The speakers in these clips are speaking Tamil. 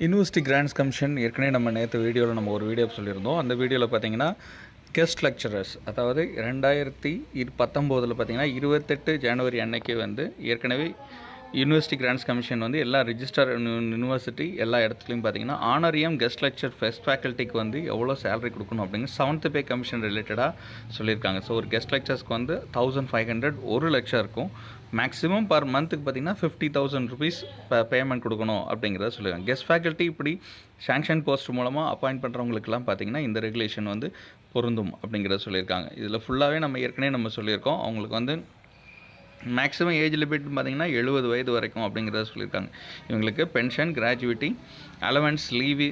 யூனிவர்சிட்டி கிராண்ட்ஸ் கமிஷன் ஏற்கனவே நம்ம நேற்று வீடியோவில் நம்ம ஒரு வீடியோ சொல்லியிருந்தோம். அந்த வீடியோவில் பார்த்தீங்கன்னா கெஸ்ட் லெக்சரர்ஸ் அதாவது ரெண்டாயிரத்தி இரு பத்தொம்போதில் பார்த்தீங்கன்னா இருபத்தெட்டு ஜனவரி அன்னைக்கு வந்து ஏற்கனவே யூனிவர்சிட்டி கிராண்ட்ஸ் கமிஷன் வந்து எல்லா ரிஜிஸ்டர் யூனிவர்சிட்டி எல்லா இடத்துலையும் பார்த்தீங்கன்னா ஆனரியம் கெஸ்ட் லெக்சர் ஃபெஸ்ட் ஃபேக்கல்ட்டிக்கு வந்து எவ்வளோ சேலரி கொடுக்கணும் அப்படிங்கிற செவன்த் பே கமிஷன் ரிலேட்டடாக சொல்லியிருக்காங்க. ஸோ ஒரு கெஸ்ட் லெக்சர்ஸ்க்கு வந்து தௌசண்ட் ஃபைவ் ஹண்ட்ரட் ஒரு லெக்சர் இருக்கும். மேக்ஸிமம் பர் மந்த்துக்கு பார்த்தீங்கன்னா ஃபிஃப்டி தௌசண்ட் ருபீஸ் பேமெண்ட் கொடுக்கணும் அப்படிங்கிறத சொல்லியிருக்காங்க. கெஸ்ட் ஃபேக்கல்ட்டி இப்படி சாங்ஷன் போஸ்ட் மூலமாக அப்பாயிண்ட் பண்ணுறவங்களுக்குலாம் பார்த்தீங்கன்னா இந்த ரெகுலேஷன் வந்து பொருந்தும் அப்படிங்கிறத சொல்லியிருக்காங்க. இதில் ஃபுல்லாகவே நம்ம ஏற்கனவே நம்ம சொல்லியிருக்கோம். அவங்களுக்கு வந்து மேக்ஸிமம் ஏஜ் லிமிட்னு பார்த்தீங்கன்னா எழுபது வயது வரைக்கும் அப்படிங்கிறத சொல்லியிருக்காங்க. இவங்களுக்கு பென்ஷன் கிராஜுவிட்டி அலவன்ஸ் லீவு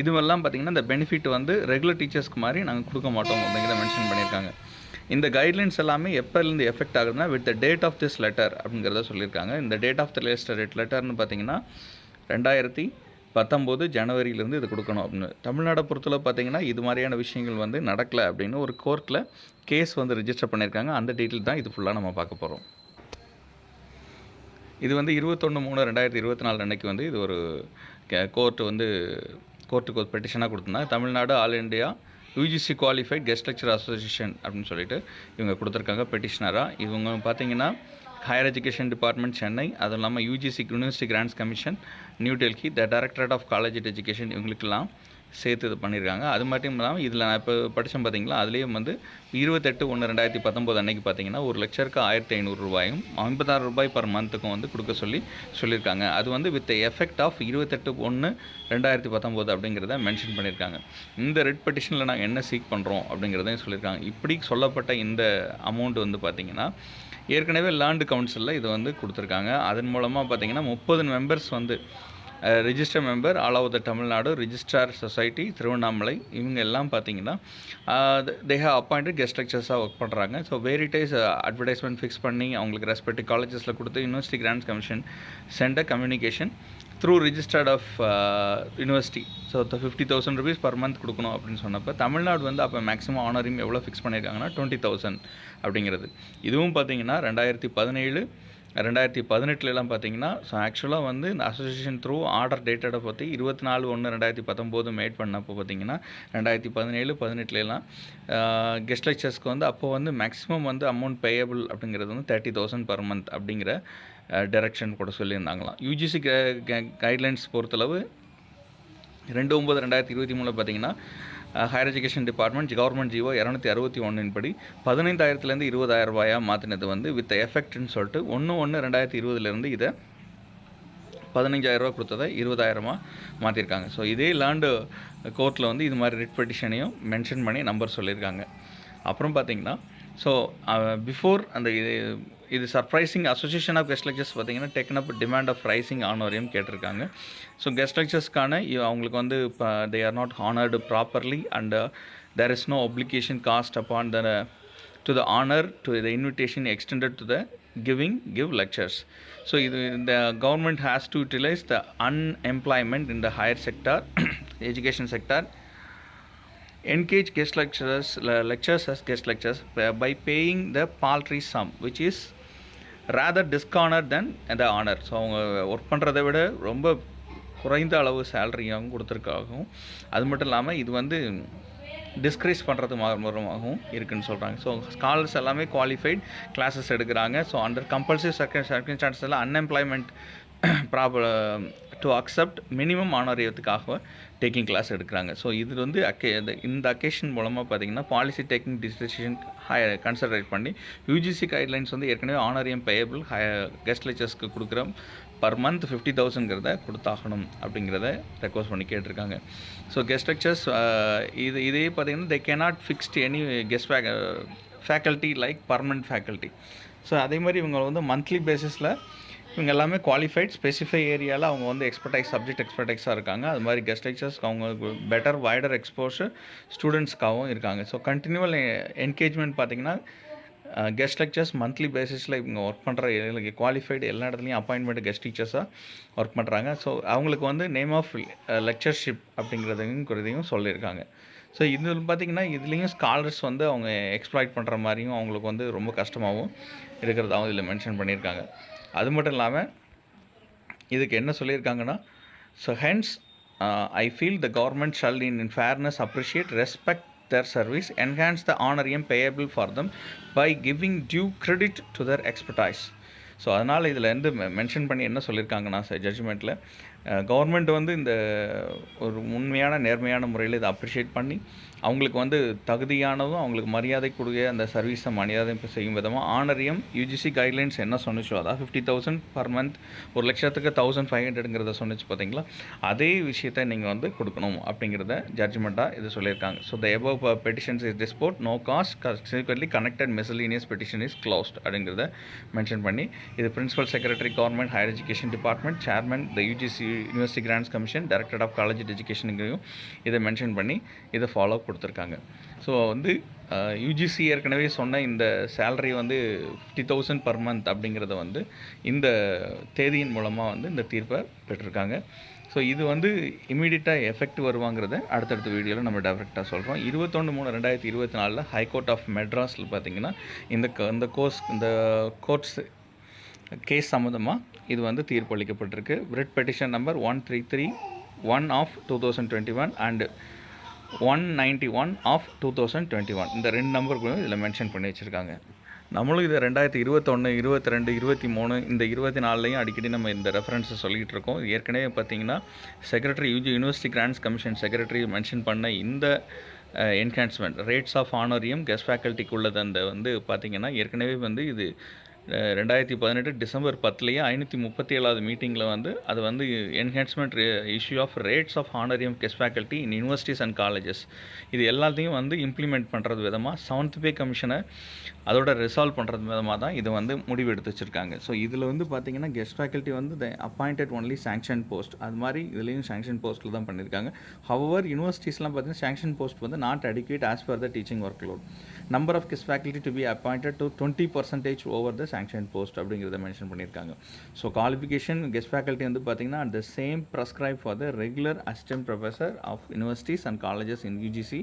இதுவெல்லாம் பார்த்திங்கன்னா இந்த பெனிஃபிட் வந்து ரெகுலர் டீச்சர்ஸ்க்கு மாதிரி நாங்கள் கொடுக்க மாட்டோம் அப்படிங்கிறத மென்ஷன் பண்ணியிருக்காங்க. இந்த கைட்லைன்ஸ் எல்லாமே எப்போலேருந்து எஃபெக்ட் ஆகுதுன்னா with the date of this letter அப்படிங்கிறத சொல்லியிருக்காங்க. இந்த டேட் ஆஃப் த லேஸ்டர் லெட்டர்னு பார்த்தீங்கன்னா ரெண்டாயிரத்தி பத்தொம்போது ஜனவரியிலேருந்து இது கொடுக்கணும் அப்படின்னு. தமிழ்நாடை பொறுத்தளவு பார்த்தீங்கன்னா இது மாதிரியான விஷயங்கள் வந்து நடக்கலை அப்படின்னு ஒரு கோர்ட்டில் கேஸ் வந்து ரிஜிஸ்டர் பண்ணியிருக்காங்க. அந்த டீட்டெயில் தான் இது ஃபுல்லாக நம்ம பார்க்க போகிறோம் இது வந்து இருபத்தொன்று மூணு ரெண்டாயிரத்தி இருபத்தி நாலு அன்னைக்கு வந்து இது ஒரு கோர்ட்டு வந்து கோர்ட்டுக்கு ஒரு பெட்டிஷனாக கொடுத்துருந்தாங்க Tamil Nadu all India UGC qualified guest lecturer association அப்படின்னு சொல்லிட்டு இவங்க கொடுத்துருக்காங்க பெட்டிஷனராக இவங்க பார்த்தீங்கன்னா ஹையர் எஜுகேஷன் டிபார்ட்மெண்ட் சென்னை அதுவும் இல்லாமல் UGC university grants commission New Delhi the directorate of college education இவங்களுக்கெல்லாம் சேர்த்து இது பண்ணியிருக்காங்க அது மட்டும் இல்லாமல் இதில் நான் இப்போ படித்தேன் பார்த்தீங்களா அதுலேயும் வந்து இருபத்தெட்டு ஒன்று ரெண்டாயிரத்தி பத்தொம்போது அன்னைக்கு பார்த்தீங்கன்னா ஒரு லட்சருக்கு ஆயிரத்தி ஐநூறு ரூபாயும் ஐம்பதாயிரம் ரூபாய் பர் மந்த்துக்கும் வந்து கொடுக்க சொல்லி சொல்லியிருக்காங்க அது வந்து வித் எஃபெக்ட் ஆஃப் இருபத்தெட்டு ஒன்று ரெண்டாயிரத்தி பத்தொம்போது அப்படிங்கிறத மென்ஷன் பண்ணியிருக்காங்க இந்த ரெட் பெட்டிஷனில் நாங்கள் என்ன சீக் பண்ணுறோம் அப்படிங்கிறதையும் சொல்லியிருக்காங்க இப்படி சொல்லப்பட்ட இந்த அமௌண்ட் வந்து பார்த்திங்கன்னா ஏற்கனவே லேண்டு கவுன்சிலில் இது வந்து கொடுத்துருக்காங்க. அதன் மூலமாக பார்த்தீங்கன்னா முப்பது மெம்பர்ஸ் வந்து register member all over the Tamil Nadu registrar society Tiruvannamalai இவங்க எல்லாம் பார்த்தீங்கன்னா தே ஹவ் அப்பாயிண்டட் கெஸ்ட் லெக்சர்ஸாக ஒர்க் பண்ணுறாங்க ஸோ வேரிட்டேஸ் அட்வர்டைஸ்மெண்ட் ஃபிக்ஸ் பண்ணி அவங்களுக்கு ரெஸ்பெக்டிவ் காலேஜஸில் கொடுத்து university grants commission centre communication through registered of university so fifty thousand rupees per month கொடுக்கணும் அப்படின்னு சொன்னப்போ தமிழ்நாடு வந்து அப்போ மேக்ஸிமம் ஆனரிங் எவ்வளோ ஃபிக்ஸ் பண்ணியிருக்காங்கன்னா டுவெண்ட்டி தௌசண்ட் அப்படிங்கிறது. இதுவும் பார்த்தீங்கன்னா ரெண்டாயிரத்தி பதினேழு ரெண்டாயிரத்தி பதினெட்டுலலாம் பார்த்தீங்கன்னா ஸோ ஆக்சுவலாக வந்து இந்த அசோசியேஷன் த்ரூ ஆர்டர் டேட்டடை பற்றி இருபத்தி நாலு ஒன்று ரெண்டாயிரத்தி பத்தொம்போது மேட் பண்ணப்போ பார்த்தீங்கன்னா ரெண்டாயிரத்தி பதினேழு பதினெட்டுலலாம் கெஸ்ட் லெக்சர்ஸ்க்கு வந்து அப்போ வந்து மேக்ஸிமம் வந்து அமௌண்ட் பேயபிள் அப்படிங்கிறது வந்து தேர்ட்டி தௌசண்ட் பர் மந்த் அப்படிங்கிற டைரக்ஷன் கூட சொல்லியிருந்தாங்களாம். யூஜிசி கைட்லைன்ஸ் பொறுத்தளவு ரெண்டு ஒம்பது ரெண்டாயிரத்தி இருபத்தி மூணில் பார்த்தீங்கன்னா higher education department government GO இரநூத்தி அறுபத்தி ஒன்றின் படி பதினைந்தாயிரத்துலேருந்து இருபதாயிரம் ரூபாயாக மாற்றினது வந்து வித் எஃபெக்ட்னு சொல்லிட்டு ஒன்று ஒன்று ரெண்டாயிரத்தி இருபதுலேருந்து இதை பதினஞ்சாயிரரூவா கொடுத்ததை இருபதாயிரமாக மாற்றிருக்காங்க ஸோ இதே லேண்டு கோர்ட்டில் வந்து இது மாதிரி ரிட் பெட்டிஷனையும் மென்ஷன் பண்ணி நம்பர் சொல்லியிருக்காங்க அப்புறம் பார்த்தீங்கன்னா ஸோ பிஃபோர் அந்த இது இது surprising association of guest lecturers பார்த்தீங்கன்னா taken up demand of raising honorarium கேட்டிருக்காங்க. ஸோ கெஸ்ட் லெக்சர்ஸ்க்கான அவங்களுக்கு வந்து இப்போ they are not honoured properly and there is no application cost upon the to the honour to the invitation extended to the giving give lectures so இது இந்த government has to utilise the unemployment in the higher sector education sector engage guest lecturers lecturers lectures as guest lectures uh, by- the paying the paltry sum which is rather dishonored than the honor. So அவங்க ஒர்க் பண்ணுறதை விட ரொம்ப குறைந்த அளவு சேலரியாகவும் கொடுத்துருக்காகவும் அது மட்டும் இல்லாமல் இது வந்து டிஸ்கரேஜ் பண்ணுறது மூலமாகவும் இருக்குன்னு சொல்கிறாங்க ஸோ ஸ்காலர்ஸ் எல்லாமே குவாலிஃபைட் கிளாஸஸ் எடுக்கிறாங்க. So under compulsory circum circumstances எல்லாம் unemployment problem to accept minimum ஆனரியத்துக்காக taking class எடுக்கிறாங்க. ஸோ இது வந்து அக்கே இந்த அக்கேஷன் மூலமாக பார்த்தீங்கன்னா பாலிசி டேக்கிங் டிசிஷன் ஹை கன்சல்ட்ரேட் பண்ணி யூஜிசி கைட்லைன்ஸ் வந்து ஏற்கனவே ஆனரியம் பேயபிள் ஹையர் கெஸ்ட் லெக்சர்ஸ்க்கு கொடுக்குற பர் மந்த் ஃபிஃப்டி தௌசண்ட்ங்கிறத கொடுத்தாகணும் அப்படிங்கிறத ரெக்வஸ்ட் பண்ணி கேட்டிருக்காங்க. ஸோ கெஸ்ட் லெக்சர்ஸ் இது இதே பார்த்தீங்கன்னா they cannot fixed any guest fake faculty like permanent faculty so அதே மாதிரி இவங்க வந்து மந்த்லி பேசிஸில் இவங்க எல்லாமே குவாலிஃபைட் ஸ்பெசிஃபை ஏரியாவில் அவங்க வந்து எக்ஸ்பர்டைஸ் சப்ஜெக்ட் எக்ஸ்பர்டைஸாக இருக்காங்க. அது மாதிரி கெஸ்ட் லெக்சர்ஸ்க்கு அவங்களுக்கு பெட்டர் வைடர் எக்ஸ்போஷர் ஸ்டூடெண்ட்ஸ்க்காகவும் இருக்காங்க. ஸோ கண்டினியூவல் என்கேஜ்மெண்ட் பார்த்தீங்கன்னா கெஸ்ட் லெக்சர்ஸ் மந்த்லி பேசிஸில் இவங்க ஒர்க் பண்ணுற குவாலிஃபைடு எல்லா இடத்துலையும் அப்பாயின்மெண்ட் கெஸ்ட் டீச்சர்ஸாக ஒர்க் பண்ணுறாங்க ஸோ அவங்களுக்கு வந்து நேம் ஆஃப் லெக்சர்ஷிப் அப்படிங்கிறதையும் குறிதையும் சொல்லியிருக்காங்க. ஸோ இது பார்த்திங்கன்னா இதுலேயும் ஸ்காலர்ஸ் வந்து அவங்க எக்ஸ்ப்ளாய்ட் பண்ணுற மாதிரியும் அவங்களுக்கு வந்து ரொம்ப கஷ்டமாகவும் இருக்கிறதாகவும் இதில் மென்ஷன் பண்ணியிருக்காங்க. அது மட்டும் இல்லாமல் இதுக்கு என்ன சொல்லியிருக்காங்கன்னா so hence I feel the government shall in in fairness appreciate respect their service, enhance the honorarium payable for them by giving due credit to their expertise. So அதனால் இதில் இருந்து மென்ஷன் பண்ணி என்ன சொல்லியிருக்காங்கன்னா சார் ஜட்ஜ்மெண்ட்டில் கவர்மெண்ட் வந்து இந்த ஒரு உண்மையான நேர்மையான முறையில் இதை அப்ரிஷியேட் பண்ணி அவங்களுக்கு வந்து தகுதியானதும் அவங்களுக்கு மரியாதை கொடுக்க அந்த சர்வீஸை மரியாதை செய்யும் விதமாக ஆனரியம் யூஜிசி கைட்லைன்ஸ் என்ன சொன்னிச்சோ அதாவது ஃபிஃப்டி தௌசண்ட் பர் மந்த் ஒரு லட்சத்துக்கு தௌசண்ட் ஃபைவ் ஹண்ட்ரடுங்கிறத சொன்னிச்சு பார்த்தீங்களா அதே விஷயத்தை நீங்கள் வந்து கொடுக்கணும் அப்படிங்கிறத ஜட்ஜ்மெண்ட்டாக இது சொல்லியிருக்காங்க. So the above petitions is disposed no cost consequently connected miscellaneous petition is closed அப்படிங்கிறத மென்ஷன் பண்ணி இது principal secretary government higher education department chairman the UGC university grants commission director of college எஜுகேஷனுங்கையும் இதை மென்ஷன் பண்ணி இதை ஃபாலோ கொடுத்துருக்காங்க. ஸோ வந்து யூஜிசி ஏற்கனவே சொன்ன இந்த சேலரி வந்து ஃபிஃப்டி தௌசண்ட் பர் மந்த் அப்படிங்கிறத வந்து இந்த தேதியின் மூலமாக வந்து இந்த தீர்ப்பை பெற்றிருக்காங்க. ஸோ இது வந்து இமீடியட்டாக எஃபெக்ட் வருவாங்கிறத அடுத்தடுத்த வீடியோவில் நம்ம டேரெக்டாக சொல்கிறோம் இருபத்தொன்று மூணு ரெண்டாயிரத்தி இருபத்தி நாலில் ஹைகோர்ட் ஆஃப் மெட்ராஸில் பார்த்தீங்கன்னா இந்த க இந்த கோர்ஸ் இந்த கோர்ட்ஸ் கேஸ் சம்மந்தமாக இது வந்து தீர்ப்பு அளிக்கப்பட்டிருக்கு. Writ petition number one three three one of two thousand twenty one and one ninety one of two thousand twenty one இந்த ரெண்டு நம்பருக்கும் இதில் மென்ஷன் பண்ணி வச்சுருக்காங்க. நம்மளும் இதை ரெண்டாயிரத்தி இருபத்தொன்று இருபத்தி ரெண்டு இருபத்தி மூணு இந்த இருபத்தி நாலுலையும் அடிக்கடி நம்ம இந்த ரெஃபரன்ஸை சொல்லிகிட்டு இருக்கோம். ஏற்கனவே பார்த்தீங்கன்னா secretary UG university grants commission secretary mention பண்ண இந்த enhancement rates of honorarium guest ஃபேக்கல்ட்டிக்கு உள்ளது அந்த வந்து பார்த்திங்கன்னா ஏற்கனவே வந்து இது ரெண்டாயிரத்தி பதினெட்டு டிசம்பர் பத்துலேயே ஐநூற்றி முப்பத்தி ஏழாவது மீட்டிங்கில் வந்து அது வந்து enhancement issue of rates of honorarium guest faculty in universities and colleges இது எல்லாத்தையும் வந்து இம்ப்ளிமெண்ட் பண்ணுறது விதமாக செவன்த் பே கமிஷனை அதோட ரிசால்வ் பண்ணுறது விதமாக தான் இது வந்து முடிவு எடுத்து வச்சுருக்காங்க. ஸோ இதில் வந்து பார்த்திங்கன்னா கெஸ்ட் ஃபேக்கல்ட்டி வந்து the appointed only sanction post அது மாதிரி இதுலேயும் சாங்ஷன் போஸ்ட்டில் தான் பண்ணியிருக்காங்க ஹவர் யூனிவர்சிட்டிஸ்லாம் பார்த்தீங்கன்னா சாங்ஷன் போஸ்ட் வந்து not adequate as per the teaching work load number of guest faculty to be appointed to twenty percentage over the sanction post அப்படிங்கிறத மென்ஷன் பண்ணியிருக்காங்க. ஸோ குவாலிஃபிகேஷன் கெஸ்ட் ஃபேக்கல்ட்டி வந்து பார்த்திங்கன்னா at the same prescribe for the regular assistant professor of universities and colleges in UGC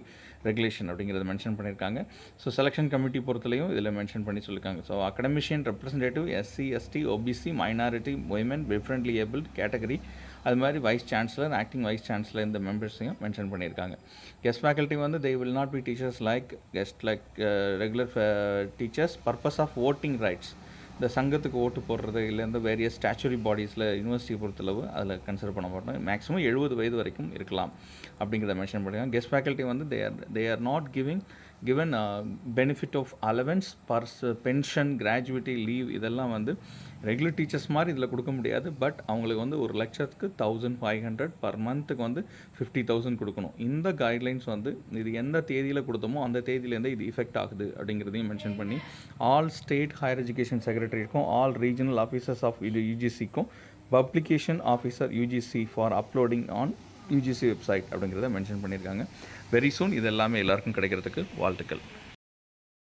regulation அப்படிங்கிறத மென்ஷன் பண்ணியிருக்காங்க. ஸோ செலெக்ஷன் கமிட்டி பொறுத்தலையும் இதில் மென்ஷன் பண்ணி சொல்லியிருக்காங்க. So academician representative SC ST OBC minority women differently able category அது மாதிரி vice chancellor acting vice chancellor இந்த மெம்பர்ஸையும் மென்ஷன் பண்ணியிருக்காங்க. கெஸ்ட் ஃபேக்கல்ட்டி வந்து they will not be teachers like guest like regular teachers purpose of voting rights இந்த சங்கத்துக்கு ஓட்டு போடுறது இல்லை இந்த வேரியஸ் ஸ்டாச்சுரி பாடிஸில் யூனிவர்சிட்டி பொறுத்தளவு அதில் கன்சிடர் பண்ண மாட்டோம். மேக்ஸிமம் எழுபது வயது வரைக்கும் இருக்கலாம் அப்படிங்கிறத மென்ஷன் பண்ணியிருக்காங்க. கெஸ்ட் ஃபேக்கல்ட்டி வந்து they are they are not giving given benefit of allowance purse pension gratuity leave இதெல்லாம் வந்து ரெகுலர் டீச்சர்ஸ் மாதிரி இதில் கொடுக்க முடியாது. பட் அவங்களுக்கு வந்து ஒரு லட்சத்துக்கு தௌசண்ட் ஃபைவ் ஹண்ட்ரட் பர் மந்த்துக்கு வந்து ஃபிஃப்டி தௌசண்ட் கொடுக்கணும். இந்த கைட்லைன்ஸ் வந்து இது எந்த தேதியில் கொடுத்தோமோ அந்த தேதியிலேருந்து இது இஃபெக்ட் ஆகுது அப்படிங்கிறதையும் மென்ஷன் பண்ணி ஆல் ஸ்டேட் ஹையர் எஜுகேஷன் செக்ரட்டரிக்கும் ஆல் ரீஜனல் ஆஃபீஸர்ஸ் ஆஃப் இது யூஜிசிக்கும் publication officer UGC for uploading on UGC website அப்படிங்கிறத மென்ஷன் பண்ணியிருக்காங்க. வெரி சூன் இது எல்லாமே எல்லாருக்கும் கிடைக்கிறதுக்கு வாழ்த்துக்கள்.